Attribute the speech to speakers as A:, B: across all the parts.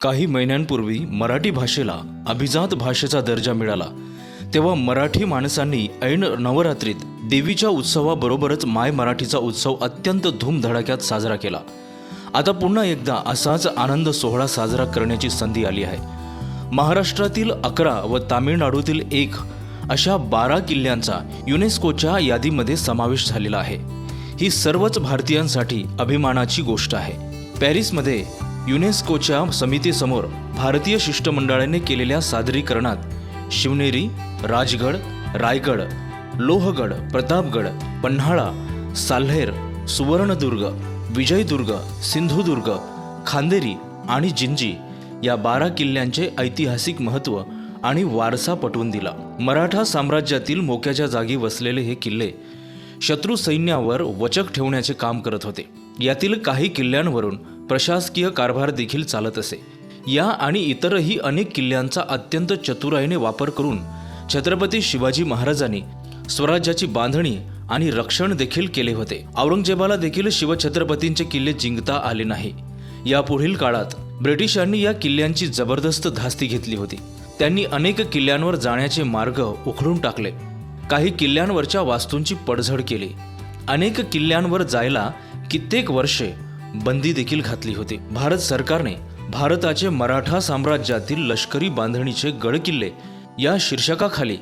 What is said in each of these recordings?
A: काही महिन्यांपूर्वी मराठी भाषेला अभिजात भाषेचा दर्जा मिळाला. तेव्हा मराठी माणसांनी ऐन नवरात्रीत देवीच्या उत्सवाबरोबरच माय मराठीचा उत्सव अत्यंत धूमधडाक्यात साजरा केला. आता पुन्हा एकदा असाच आनंद सोहळा साजरा करण्याची संधी आली आहे. महाराष्ट्रातील अकरा व तामिळनाडूतील एक अशा बारा किल्ल्यांचा युनेस्कोच्या यादीमध्ये समावेश झालेला आहे. ही सर्वच भारतीयांसाठी अभिमानाची गोष्ट आहे. पॅरिसमध्ये युनेस्कोच्या समितीसमोर भारतीय शिष्टमंडळाने केलेल्या सादरीकरणात शिवनेरी राजगड रायगड लोहगड प्रतापगड पन्हाळा साल्हेर सुवर्णदुर्ग विजयदुर्ग सिंधुदुर्ग खांदेरी आणि जिंजी या बारा किल्ल्यांचे ऐतिहासिक महत्त्व आणि वारसा पटवून दिला. मराठा साम्राज्यातील मोक्याच्या जागी वसलेले हे किल्ले शत्रू सैन्यावर वचक ठेवण्याचे काम करत होते. यातील काही किल्ल्यांवरून प्रशासकीय कारभार देखील चालत असे. या आणि इतरही अनेक किल्ल्यांचा अत्यंत चतुराईने वापर करून छत्रपती शिवाजी महाराजांनी स्वराज्याची बांधणी आणि रक्षण देखील केले होते. औरंगजेबाला देखील शिवछत्रपतींचे किल्ले जिंकता आले नाही. यापुढील काळात ब्रिटिशांनी या किल्ल्यांची जबरदस्त धास्ती घेतली होती. त्यांनी अनेक किल्ल्यांवर जाण्याचे मार्ग उखडून टाकले. काही किल्ल्यांवरच्या वास्तूंची पडझड केली. अनेक किल्ल्यांवर जायला कित्येक वर्षे बंदी देखील घातली होती. भारत सरकारने भारताचे मराठा साम्राज्यातील लष्करी बांधणीचे गडकिल्ले या शीर्षकाखाली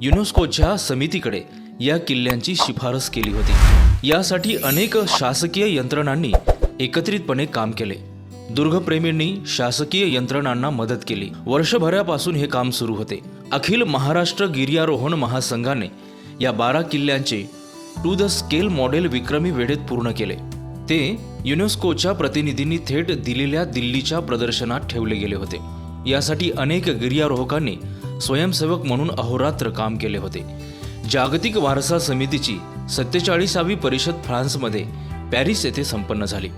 A: युनेस्कोच्या समितीकडे या किल्ल्यांची शिफारस केली होती. यासाठी अनेक शासकीय यंत्रणांनी एकत्रितपणे काम केले. दुर्गप्रेमींनी शासकीय यंत्रणांना मदत केली. वर्षभरापासून हे काम सुरू होते. अखिल महाराष्ट्र गिर्यारोहण महासंघाने या बारा किल्ल्यांचे टू द स्केल मॉडेल विक्रमी वेळेत पूर्ण केले. ते युनेस्कोच्या प्रतिनिधींनी थेट दिलेल्या दिल्लीच्या प्रदर्शनात ठेवले गेले होते. यासाठी अनेक गिर्यारोहकांनी स्वयंसेवक म्हणून अहोरात्र काम केले होते. जागतिक वारसा समितीची सत्तेचाळीसावी परिषद फ्रान्समध्ये पॅरिस येथे संपन्न झाली.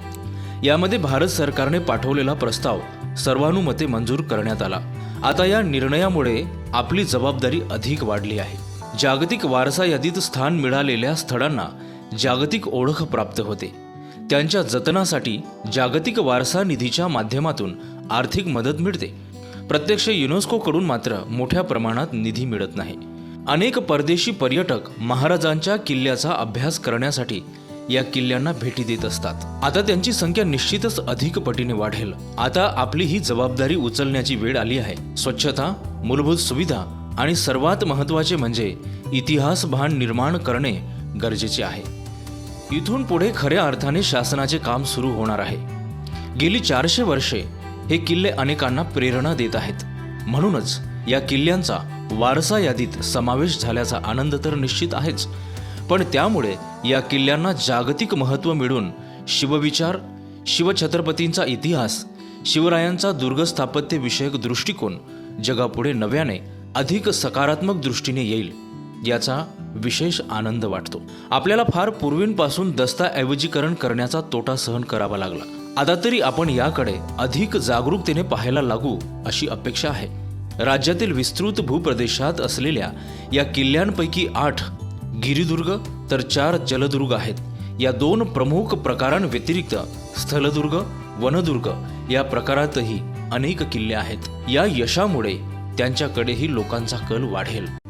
A: यामध्ये भारत सरकारने पाठवलेला प्रस्ताव सर्वानुमते मंजूर करण्यात आला. आता या निर्णयामुळे आपली जबाबदारी अधिक वाढली आहे. जागतिक वारसा यादीत स्थान मिळालेल्या स्थळांना जागतिक ओळख प्राप्त होते. त्यांच्या जतनासाठी जागतिक वारसा निधीच्या माध्यमातून आर्थिक मदत मिळते. प्रत्यक्ष युनेस्कोकडून मात्र मोठ्या प्रमाणात निधी मिळत नाही. अनेक परदेशी पर्यटक महाराजांच्या किल्ल्याचा अभ्यास करण्यासाठी या किल्ल्यांना भेटी देत असतात. आता त्यांची संख्या निश्चितच अधिक पटीने वाढेल. आता आपली ही जबाबदारी उचलण्याची वेळ आली आहे. स्वच्छता मूलभूत सुविधा आणि सर्वात महत्त्वाचे म्हणजे इतिहास भान निर्माण करणे गरजेचे आहे. इथून पुढे खऱ्या अर्थाने शासनाचे काम सुरू होणार आहे. गेली चारशे वर्षे हे किल्ले अनेकांना प्रेरणा देत आहेत. म्हणूनच या किल्ल्यांचा वारसा यादीत समावेश झाल्याचा आनंद तर निश्चित आहेच. पण त्यामुळे या किल्ल्यांना जागतिक महत्त्व मिळून शिवविचार शिवछत्रपतींचा इतिहास शिवरायांचा दुर्गस्थापत्यविषयक दृष्टिकोन जगापुढे नव्याने अधिक सकारात्मक दृष्टीने येईल. याचा विशेष आनंद वाटतो. आपल्याला फार पूर्वींपासून दस्ताऐवजीकरण करण्याचा तोटा सहन करावा लागला. आता तरी आपण याकडे अधिक जागरूकतेने पाहायला लागू अशी अपेक्षा आहे. राज्यातील विस्तृत भूप्रदेशात असलेल्या या किल्ल्यांपैकी आठ गिरिदुर्ग तर चार जलदुर्ग आहेत. या दोन प्रमुख प्रकारांव्यतिरिक्त स्थलदुर्ग वनदुर्ग या प्रकारातही अनेक किल्ले आहेत. या यशामुळे त्यांच्याकडेही लोकांचा कल वाढेल.